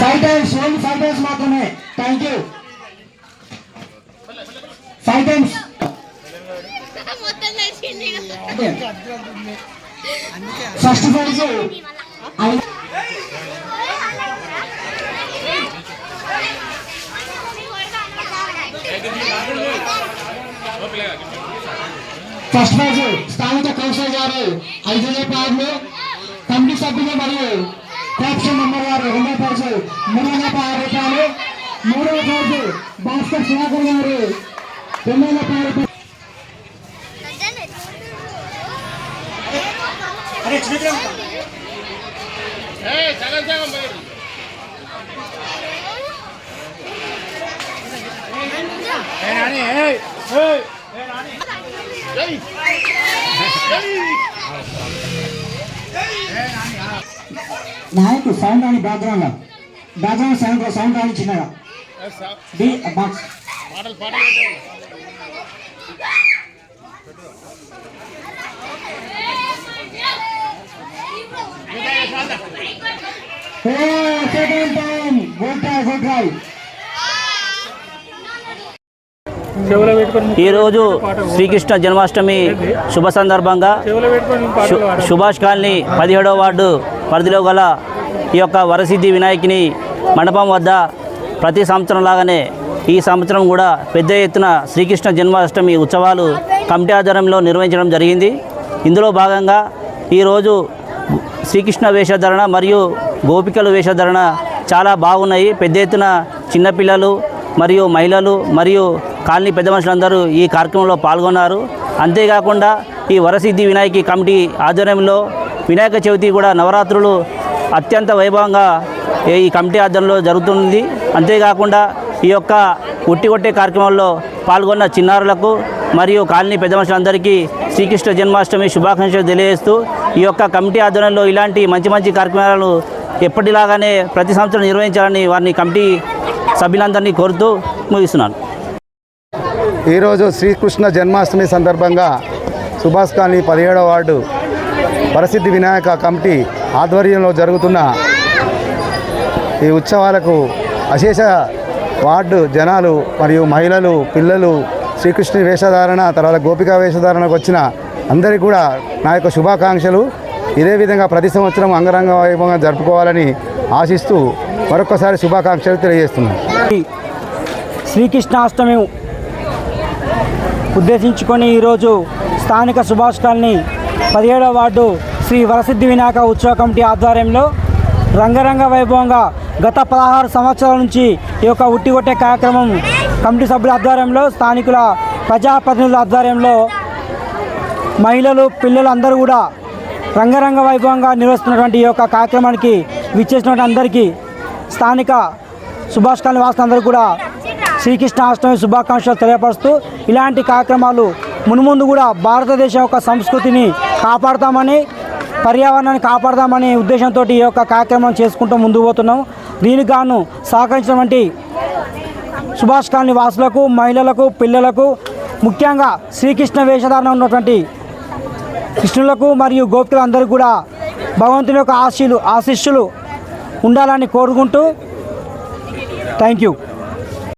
five times only five times మాత్రమే thank you five times మొత్తం నడిచింది ఫస్ట్ ప్రైజ్ ఐదు ఫస్ట్ ప్రైజ్ స్థానిక కౌన్సిలర్ గారు ఐదు వేల రూపాయలు కమిటీ సభ్యులు మరియు కోఆప్షన్ మెంబర్ గారు రెండో ప్రైజ్ మూడు వందల పదహారు రూపాయలు మూడవ ప్రైజ్ భాస్కర్ సుధాకర్ గారు. రెండు వందల పదహారు రూపాయలు. నాయకు సౌండ్ అని బ్యాక్గ్రౌండ్లో బ్యాక్గ్రౌండ్ సౌండ్ సౌండ్ అని చిన్నగా. డి బాక్స్ ఓ second time good try good try ఈరోజు శ్రీకృష్ణ జన్మాష్టమి శుభ సందర్భంగా. సుభాష్ కాలనీ పదిహేడవ వార్డు పరిధిలో గల ఈ యొక్క వరసిద్ధి వినాయకుని మండపం వద్ద ప్రతి సంవత్సరం లాగానే ఈ సంవత్సరం కూడా పెద్ద ఎత్తున శ్రీకృష్ణ జన్మాష్టమి ఉత్సవాలు కమిటీ ఆధ్వర్యంలో నిర్వహించడం జరిగింది. ఇందులో భాగంగా ఈరోజు శ్రీకృష్ణ వేషధరణ మరియు గోపికల వేషధరణ చాలా బాగున్నాయి. పెద్ద ఎత్తున చిన్నపిల్లలు మరియు మహిళలు మరియు కాలనీ పెద్ద మనుషులందరూ ఈ కార్యక్రమంలో పాల్గొన్నారు. అంతేకాకుండా ఈ వరసిద్ధి వినాయకి కమిటీ ఆధ్వర్యంలో వినాయక చవితి కూడా నవరాత్రులు అత్యంత వైభవంగా ఈ కమిటీ ఆధ్వర్యంలో జరుగుతుంది. అంతేకాకుండా ఈ యొక్క ఉట్టి కొట్టే కార్యక్రమంలో పాల్గొన్న చిన్నారులకు మరియు కాలనీ పెద్ద మనుషులందరికీ శ్రీకృష్ణ జన్మాష్టమి శుభాకాంక్షలు తెలియజేస్తూ ఈ యొక్క కమిటీ ఆధ్వర్యంలో ఇలాంటి మంచి మంచి కార్యక్రమాలను ఎప్పటిలాగానే ప్రతి సంవత్సరం నిర్వహించాలని వారిని కమిటీ సభ్యులందరినీ కోరుతూ ముగిస్తున్నాను. ఈరోజు శ్రీకృష్ణ జన్మాష్టమి సందర్భంగా సుభాష్ కాలనీ పదిహేడవ వార్డు ప్రసిద్ధి వినాయక కమిటీ ఆధ్వర్యంలో జరుగుతున్న ఈ ఉత్సవాలకు అశేష వార్డు జనాలు మరియు మహిళలు పిల్లలు శ్రీకృష్ణుని వేషధారణ తర్వాత గోపికా వేషధారణకు వచ్చిన అందరికీ కూడా నా యొక్క శుభాకాంక్షలు. ఇదే విధంగా ప్రతి సంవత్సరం అంగరంగ వైభవంగా జరుపుకోవాలని ఆశిస్తూ మరొకసారి శుభాకాంక్షలు తెలియజేస్తున్నాను. శ్రీకృష్ణాష్టమి ఉద్దేశించుకొని ఈరోజు స్థానిక సుభాష్ కాలనీ పదిహేడవ వార్డు శ్రీ వరసిద్ధి వినాయక ఉత్సవ కమిటీ ఆధ్వర్యంలో రంగరంగ వైభవంగా గత పదహారు సంవత్సరాల నుంచి ఈ యొక్క ఉట్టి కొట్టే కార్యక్రమం కమిటీ సభ్యుల ఆధ్వర్యంలో స్థానికుల ప్రజాప్రతినిధుల ఆధ్వర్యంలో మహిళలు పిల్లలు అందరూ కూడా రంగరంగ వైభవంగా నిర్వహిస్తున్నటువంటి ఈ యొక్క కార్యక్రమానికి విచ్చేసినటువంటి అందరికీ స్థానిక సుభాష్ కాలనీ వాసులందరూ కూడా శ్రీకృష్ణాష్టమి శుభాకాంక్షలు తెలియపరుస్తూ ఇలాంటి కార్యక్రమాలు మున్ముందు కూడా భారతదేశం యొక్క సంస్కృతిని కాపాడతామని పర్యావరణాన్ని కాపాడదామనే ఉద్దేశంతో ఈ యొక్క కార్యక్రమం చేసుకుంటూ ముందుకు పోతున్నాం. దీనికి గాను సహకరించినటువంటి సుభాష్ కాలనీ వాసులకు మహిళలకు పిల్లలకు ముఖ్యంగా శ్రీకృష్ణ వేషధారణ ఉన్నటువంటి కృష్ణులకు మరియు గోపికలందరికీ కూడా భగవంతుని యొక్క ఆశీలు ఆశిష్యులు ఉండాలని కోరుకుంటూ థ్యాంక్ యూ.